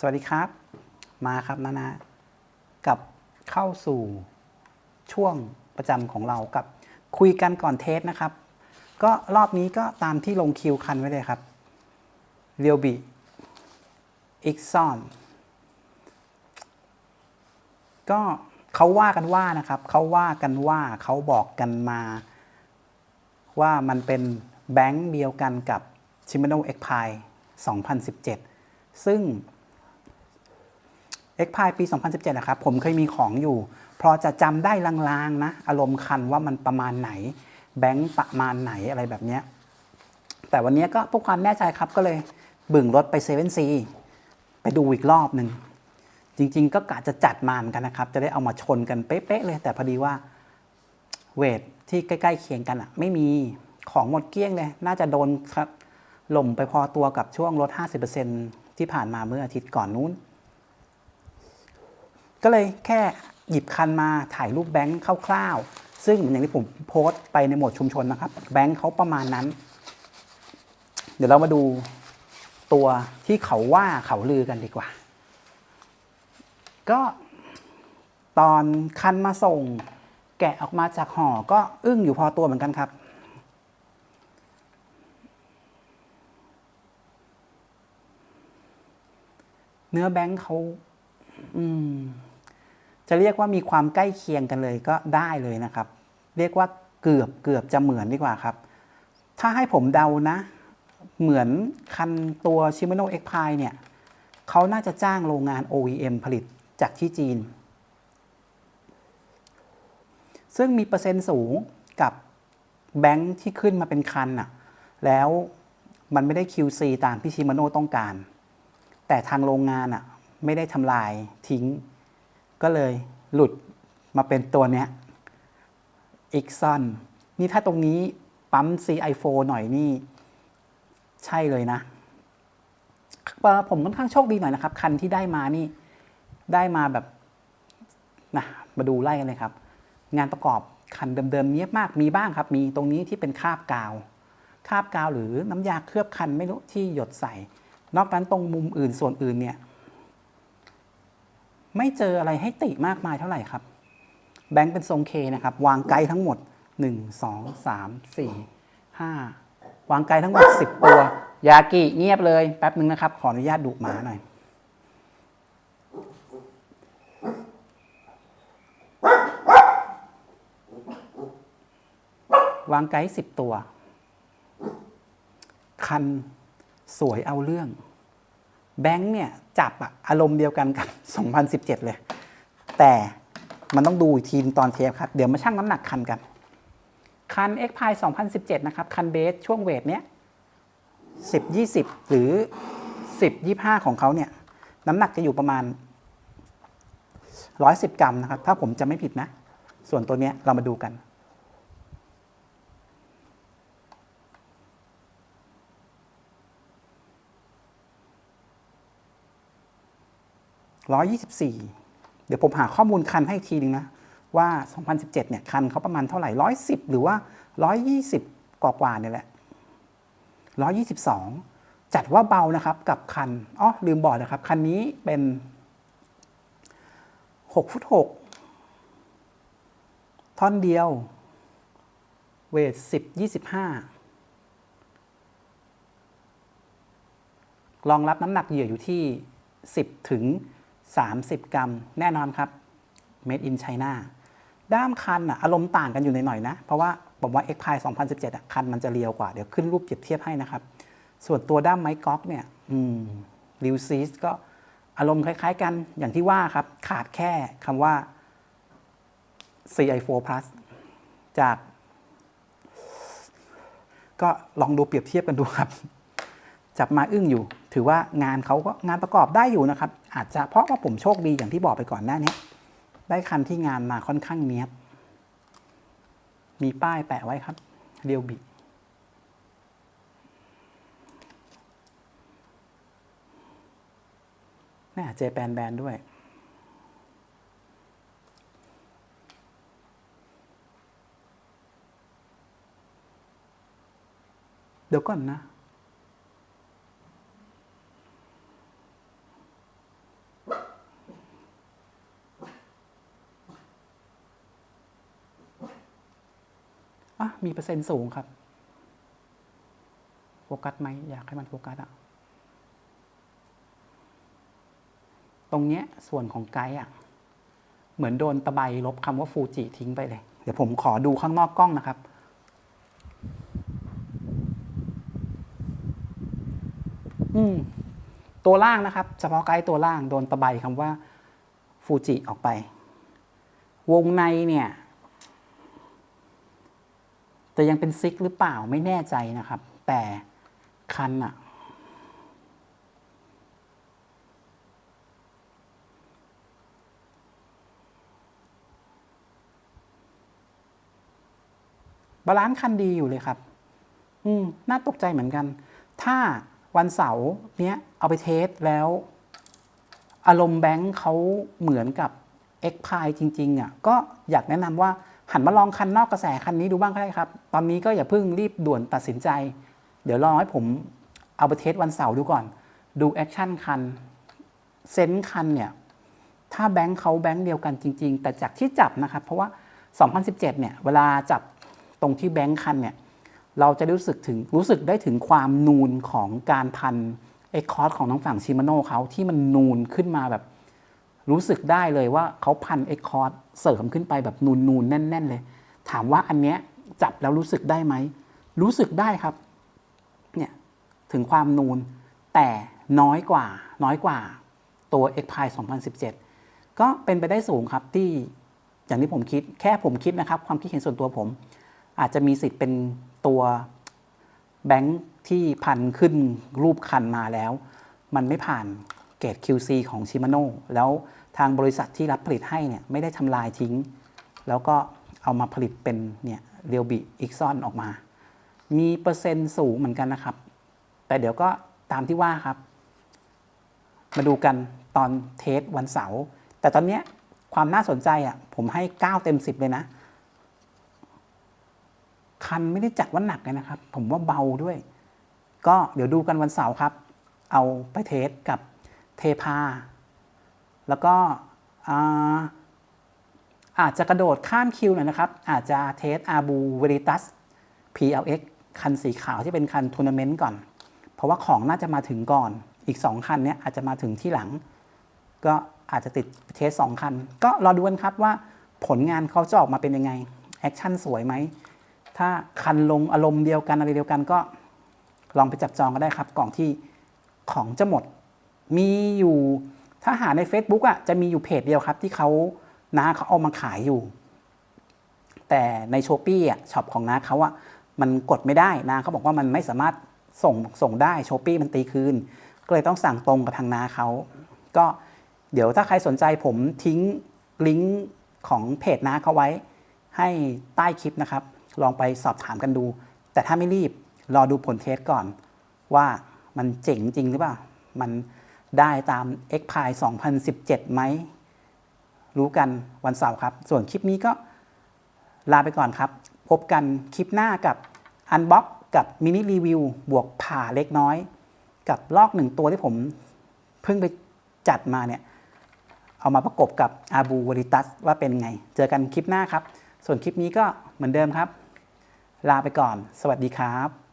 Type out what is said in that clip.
สวัสดีครับ มาครับนานากับเข้าสู่ช่วงประจำของเรากับคุยกันก่อนเทสนะครับ ก็รอบนี้ก็ตามที่ลงคิวคันไว้เลยครับเรียวบิอิกซอนก็เขาว่ากันว่านะครับเขาว่ากันว่าเขาบอกกันมา ว่ามันเป็นแบงค์เดียวกันกับ Shimano x p i 2017 ซึ่ง x p i ปี 2017นะครับผมเคยมีของอยู่ พอจะจำได้ลางๆนะ อารมณ์คันว่ามันประมาณไหน แบงค์ประมาณไหนอะไรแบบเนี้ยแต่วันนี้ก็เพื่อความแน่ใจครับก็เลยบึ่งรถไปเซเว่นซีไปดูอีกรอบหนึ่ง จริง ๆ ก็กะจะจัดมาเหมือนกันนะครับ จะได้เอามาชนกันเป๊ะๆเลย แต่พอดีว่าเวทที่ใกล้ๆเคียงกันอะไม่มีของหมดเกลี้ยงเลย น่าจะโดนครับหล่มไปพอตัวกับช่วงลด 50%ที่ผ่านมาเมื่ออาทิตย์ก่อนนู้น ก็เลยแค่หยิบคันมาถ่ายรูปแบงค์คร่าวๆ ซึ่งอย่างที่ผมโพสต์ไปในโหมดชุมชนนะครับ แบงค์เขาประมาณนั้น เดี๋ยวเรามาดูตัวที่เขาว่าเขาลือกันดีกว่า ก็ตอนคันมาส่ง แกะออกมาจากห่อก็อึ้งอยู่พอตัวเหมือนกันครับ เนื้อแบงค์เขา อืม จะเรียกว่ามีความใกล้เคียงกันเลยก็ได้เลยนะครับ เรียกว่าเกือบเกือบจะเหมือนดีกว่าครับ ถ้าให้ผมเดานะ เหมือนคันตัว Shimano x p i เนี่ยเขาน่าจะจ้างโรงงาน OEM ผลิตจากที่จีน ซึ่งมีเปอร์เซ็นต์สูงกับแบงค์ที่ขึ้นมาเป็นคันน่ะ แล้วมันไม่ได้ QC ตามที่ชิมโน่ต้องการ แต่ทางโรงงานอะไม่ได้ทำลายทิ้ง ก็เลยหลุดมาเป็นตัวเนี้ยอีกซอนนี่ถ้าตรงนี้ปั๊ม CI4 หน่อยนี่ ใช่เลยนะผมค่อนข้างโชคดีหน่อยนะครับ คันที่ได้มานี่ได้มาแบบนะมาดูไล่กันเลยครับ งานประกอบคันเดิมๆเนี้ยมากมีบ้างครับ มีตรงนี้ที่เป็นคาบกาวคาบกาวหรือน้ำยาเคลือบคันไม่รู้ที่หยดใส่ นอกนั้นตรงมุมอื่นส่วนอื่นเนี่ย ไม่เจออะไรให้ติมากมายเท่าไหร่ครับ แบงค์เป็นทรงเคนะครับ วางไกด์ทั้งหมด 1 2 3 4 5 วางไกด์ทั้งหมด 10 ตัวยากิเงียบเลยแป๊บหนึ่งนะครับ ขออนุญาตดุหมาหน่อยวางไกด์สิบตัว คันสวยเอาเรื่อง แบงค์เนี่ยจับอะอารมณ์เดียวกันกับ 2017 เลย แต่มันต้องดูอีกทีตอนเทปครับ เดี๋ยวมาชั่งน้ำหนักคันกัน คัน x p i 2017 นะครับ คันเบสช่วงเวทเนี้ย10 20 หรือ 10 25 ของเขาเนี่ย น้ำหนักจะอยู่ประมาณ 110 กรัมนะครับ ถ้าผมจะไม่ผิดนะ ส่วนตัวเนี้ยเรามาดูกัน 124 เดี๋ยวผมหาข้อมูลคันให้อีกทีนึงนะ ว่า 2017 เนี่ย คันเขาประมาณเท่าไหร่ 110 หรือว่า 120 กว่ากว่าเนี่ยแหละ 122 จัดว่าเบานะครับกับคันอ๋อลืมบอกนะครับ คันนี้เป็น 6 ฟุต 6 ท่อนเดียว เวท 10 25รองรับน้ำหนักเหยื่ออยู่ที่ 10 ถึง 30 กรัม แน่นอนครับ Made in China ด้ามคันอะอารมณ์ต่างกันอยู่ในหน่อยนะ เพราะว่าผมว่า x p i 2017อะคันมันจะเรียวกว่า เดี๋ยวขึ้นรูปเปรียบเทียบให้นะครับ ส่วนตัวด้ามไม้ก๊อกเนี่ยอืมริวซีสก็อารมณ์คล้าย ๆ กันอย่างที่ว่าครับ ขาดแค่คำว่า CI4 Plus จาก ก็ลองดูเปรียบเทียบกันดูครับ จับมาอึ้งอยู่ ถือว่างานเขาก็งานประกอบได้อยู่นะครับ อาจจะเพราะว่าผมโชคดีอย่างที่บอกไปก่อนหน้านี้ ได้คันที่งานมาค่อนข้างเนี้ยบ มีป้ายแปะไว้ครับเรียวบิแม่เจแปนแบนด้วย เดี๋ยวก่อนนะ อะมีเปอร์เซ็นต์สูงครับ โฟกัสไหมอยากให้มันโฟกัสอะตรงเนี้ยส่วนของไกด์อะเหมือนโดนตะไบลบคำว่าฟูจิทิ้งไปเลย เดี๋ยวผมขอดูข้างนอกกล้องนะครับอืมตัวล่างนะครับเฉพาะไกด์ตัวล่างโดนตะไบคำว่าฟูจิออกไป วงในเนี่ย แต่ยังเป็นซิกหรือเปล่าไม่แน่ใจนะครับ แต่คันอะบาลานซ์คันดีอยู่เลยครับ อืม น่าตกใจเหมือนกัน ถ้าวันเสาร์เนี้ยเอาไปเทสแล้ว อารมณ์แบงค์เขาเหมือนกับ x p i จริง ๆอะ ก็อยากแนะนำว่า หันมาลองคันนอกกระแสคันนี้ดูบ้างก็ได้ครับ ตอนนี้ก็อย่าเพิ่งรีบด่วนตัดสินใจ เดี๋ยวรอให้ผมเอาไปเทสวันเสาร์ดูก่อน ดูแอคชั่นคันเซนส์คันเนี่ย ถ้าแบงค์เขาแบงค์เดียวกันจริง ๆ แต่จากที่จับนะครับ เพราะว่า 2017 เนี่ย เวลาจับตรงที่แบงค์คันเนี่ย เราจะรู้สึกถึงรู้สึกได้ถึงความนูนของการพันเอคอร์ดของทางฝั่งชิมาโน่เขาที่มันนูนขึ้นมาแบบ รู้สึกได้เลยว่าเขาพันเอ็กคอร์ดเสริมขึ้นไปแบบนูนนูนๆแน่น ๆ เลย ถามว่าอันเนี้ยจับแล้วรู้สึกได้ไหม รู้สึกได้ครับ เนี่ย ถึงความนูน แต่น้อยกว่า น้อยกว่าตัว x p i 2017 ก็เป็นไปได้สูงครับที่อย่างที่ผมคิด แค่ผมคิดนะครับ ความคิดเห็นส่วนตัวผม อาจจะมีสิทธิ์เป็นตัวแบงค์ที่พันขึ้นรูปคันมาแล้ว มันไม่ผ่าน เกรด QC ของชิมาโน่แล้วทางบริษัทที่รับผลิตให้เนี่ยไม่ได้ทำลายทิ้ง แล้วก็เอามาผลิตเป็นเนี่ยเรียวบิอีกซอนออกมา มีเปอร์เซ็นต์สูงเหมือนกันนะครับ แต่เดี๋ยวก็ตามที่ว่าครับ มาดูกันตอนเทสวันเสาร์แต่ตอนเนี้ยความน่าสนใจอะผมให้ 9 เต็ม 10 เลยนะ คันไม่ได้จัดว่าหนักเลยนะครับ ผมว่าเบาด้วย ก็เดี๋ยวดูกันวันเสาร์ครับ เอาไปเทสกับ เทพา แล้วก็อาอาจจะกระโดดข้ามคิวหน่อยนะครับ อาจจะเทสอาบูเวริตัส PLX คันสีขาวที่เป็นคันทัวร์นาเมนต์ก่อน เพราะว่าของน่าจะมาถึงก่อน อีก 2 คันเนี้ยอาจจะมาถึงที่หลัง ก็อาจจะติดเทสสองคัน ก็รอดูกันครับว่าผลงานเขาจะออกมาเป็นยังไง แอคชั่นสวยไหม ถ้าคันลงอารมณ์เดียวกันอะไรเดียวกันก็ลองไปจับจองก็ได้ครับกล่องที่ของจะหมด มีอยู่ถ้าหาใน Facebook อะจะมีอยู่เพจเดียวครับ ที่เขาน้าเขาเอามาขายอยู่ แต่ในช้อปี้อะช็อปของน้าเขาอะมันกดไม่ได้นาเขาบอกว่ามันไม่สามารถส่งส่งได้ช้อปี้มันตีคืน ก็เลยต้องสั่งตรงกับทางนาเขาก็เดี๋ยวถ้าใครสนใจผมทิ้งลิงก์ของเพจนาเขาไว้ ให้ใต้คลิปนะครับ ลองไปสอบถามกันดู แต่ถ้าไม่รีบรอดูผลเทสก่อน ว่ามันเจ๋งจริงหรือเปล่ามัน ได้ตาม x p i 2017 ไหม รู้กันวันเสาร์ครับ ส่วนคลิปนี้ก็ลาไปก่อนครับ พบกันคลิปหน้ากับ Unbox กับมินิรีวิวบวกผ่าเล็กน้อย กับลอกหนึ่งตัวที่ผมเพิ่งไปจัดมาเนี่ย เอามาประกบกับอาบูว r ริตัสว่าเป็นไง เจอกันคลิปหน้าครับ ส่วนคลิปนี้ก็เหมือนเดิมครับ ลาไปก่อน สวัสดีครับ